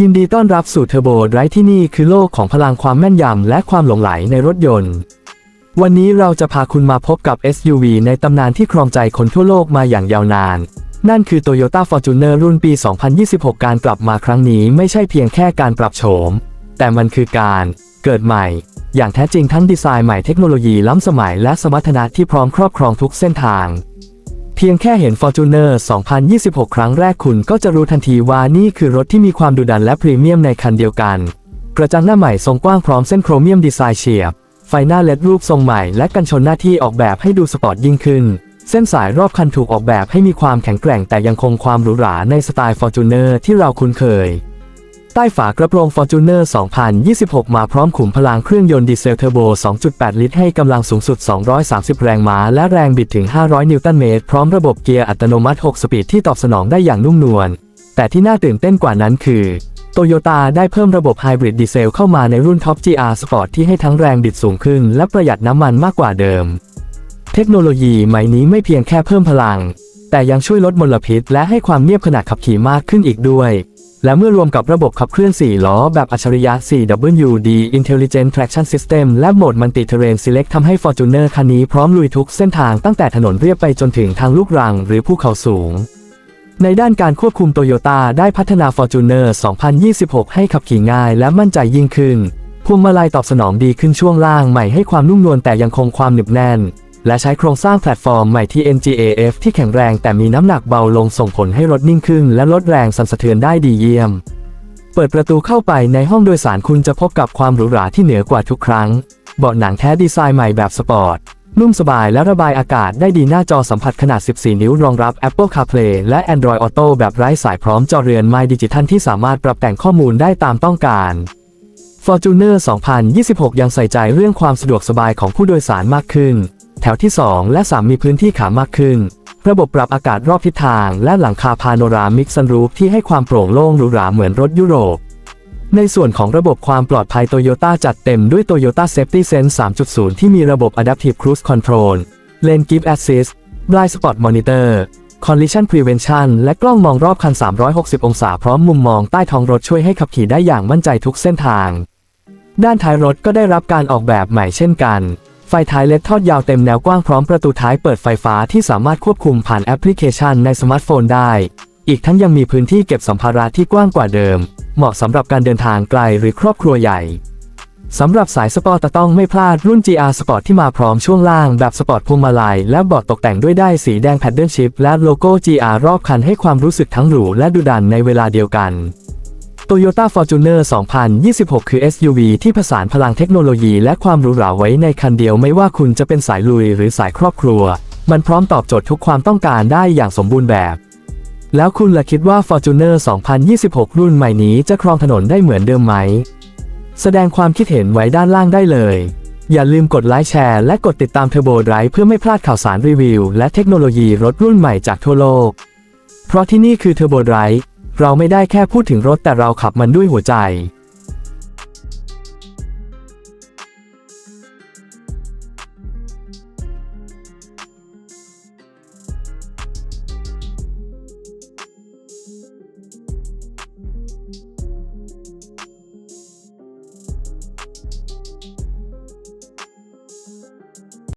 ยินดีต้อนรับสู่เทอร์โบไรที่นี่คือโลกของพลังความแม่นยำและความหลงไหลในรถยนต์ วันนี้เราจะพาคุณมาพบกับ SUV ในตำนานที่ครองใจคนทั่วโลกมาอย่างยาวนาน นั่นคือ Toyota Fortuner รุ่นปี 2026 การกลับมาครั้งนี้ไม่ใช่เพียงแค่การปรับโฉม แต่มันคือการเกิดใหม่ อย่างแท้จริงทั้งดีไซน์ใหม่เทคโนโลยีล้ำสมัยและสมรรถนะที่พร้อมครอบครองทุกเส้นทาง พียงแค่เห็น Fortuner 2026 ครั้งแรกคุณก็จะรู้ทันทีว่านี่คือรถที่มีความดุดันและพรีเมียมในคันเดียวกัน กระจังหน้าใหม่ทรงกว้างพร้อมเส้นโครเมียมดีไซน์เฉียบ ไฟหน้าเลดรูปทรงใหม่และกันชนหน้าที่ออกแบบให้ดูสปอร์ตยิ่งขึ้น เส้นสายรอบคันถูกออกแบบให้มีความแข็งแกร่งแต่ยังคงความหรูหราในสไตล์ Fortuner ที่เราคุ้นเคย ใต้ฝากระโปรง Fortuner 2026 มาพร้อมขุมพลังเครื่องยนต์ดีเซลเทอร์โบ 2.8 ลิตร ให้กำลังสูงสุด 230 แรงม้า และแรงบิดถึง 500 นิวตันเมตร พร้อมระบบเกียร์อัตโนมัติ 6 สปีดที่ตอบสนองได้อย่างนุ่มนวล แต่ที่น่าตื่นเต้นกว่านั้นคือโตโยต้าได้เพิ่มระบบไฮบริดดีเซลเข้ามาในรุ่น Top GR Sport ที่ให้ทั้งแรงบิดสูงขึ้น และประหยัดน้ำมันมากกว่าเดิม เทคโนโลยีใหม่นี้ไม่เพียงแค่เพิ่มพลัง แต่ยังช่วยลดมลพิษ และให้ความเนียบขณะขับขี่มากขึ้นอีกด้วย และเมื่อรวมกับระบบขับเคลื่อน 4 ล้อ แบบอัจฉริยะ 4WD Intelligent Traction System และโหมด Multi Terrain Select ทำให้ Fortuner คันนี้พร้อมลุยทุกเส้นทางตั้งแต่ถนนเรียบไปจนถึงทางลูกรังหรือภูเขาสูง ในด้านการควบคุมโตโยต้าได้พัฒนา Fortuner 2026 ให้ขับขี่ง่ายและมั่นใจยิ่งขึ้นพวงมาลัยตอบสนองดีขึ้นช่วงล่างใหม่ให้ความนุ่มนวลแต่ยังคงความหนึบแน่น และใช้โครงสร้างแพลตฟอร์มใหม่ที่ NGAF ที่แข็งแรงแต่มีน้ำหนักเบาลงส่งผลให้รถนิ่งขึ้น และลดแรงสั่นสะเทือนได้ดีเยี่ยม เปิดประตูเข้าไปในห้องโดยสารคุณจะพบกับความหรูหราที่เหนือกว่าทุกครั้ง เบาะหนังแท้ดีไซน์ใหม่แบบสปอร์ตนุ่มสบายและระบายอากาศได้ดีหน้าจอสัมผัสขนาด 14 นิ้วรองรับ Apple CarPlay และ Android Auto แบบไร้สายพร้อมจอเรือน My Digital ที่สามารถปรับแต่งข้อมูลได้ตามต้องการ Fortuner 2026 ยังใส่ใจเรื่องความสะดวกสบายของผู้โดยสารมากขึ้น แถวที่ 2 และ 3 มีพื้นที่ขามากขึ้น ระบบปรับอากาศรอบทิศทาง และหลังคาพาโนรามิกซันรูฟที่ให้ความโปร่งโล่งหรูหราเหมือนรถยุโรป ในส่วนของระบบความปลอดภัยโตโยต้าจัดเต็มด้วย Toyota Safety Sense 3.0 ที่มีระบบ Adaptive Cruise Control Lane Keep Assist Blind Spot Monitor Collision Prevention และกล้องมองรอบคัน 360 องศาพร้อมมุมมองใต้ท้องรถช่วยให้ขับขี่ได้อย่างมั่นใจทุกเส้นทาง ด้านท้ายรถก็ได้รับการออกแบบใหม่เช่นกัน ฟท้ายเล็ดทอดยาวเต็มแนวกว้างพร้อมประตูท้ายเปิดไฟฟ้าที่สามารถควบคุมผ่านแอปพลิเคชันในสมาร์ทโฟนได้ อีกทั้งยังมีพื้นที่เก็บสัมภาระที่กว้างกว่าเดิม เหมาะสำหรับการเดินทางไกลหรือครอบครัวใหญ่สำหรับสายสปอร์ตต้องไม่พลาดรุ่น GR Sport ที่มาพร้อมช่วงล่างแบบสปอร์ตพวงมาลัยและเบาะตกแต่งด้วยได้สีแดงแพดเดิลชิพและโลโก้ GR รอบคันให้ความรู้สึกทั้งหรูและดุดันในเวลาเดียวกัน Toyota Fortuner 2026 คือ SUV ที่ผสานพลังเทคโนโลยีและความหรูหราไว้ในคันเดียวไม่ว่าคุณจะเป็นสายลุยหรือสายครอบครัว มันพร้อมตอบโจทย์ทุกความต้องการได้อย่างสมบูรณ์แบบ แล้วคุณล่ะคิดว่า Fortuner 2026 รุ่นใหม่นี้จะครองถนนได้เหมือนเดิมไหม แสดงความคิดเห็นไว้ด้านล่างได้เลย อย่าลืมกดไลค์แชร์และกดติดตาม Turbo Drive เพื่อไม่พลาดข่าวสารรีวิว และเทคโนโลยีรถรุ่นใหม่จากทั่วโลก เพราะที่นี่คือ Turbo Drive เราไม่ได้แค่พูดถึงรถแต่เราขับมันด้วยหัวใจ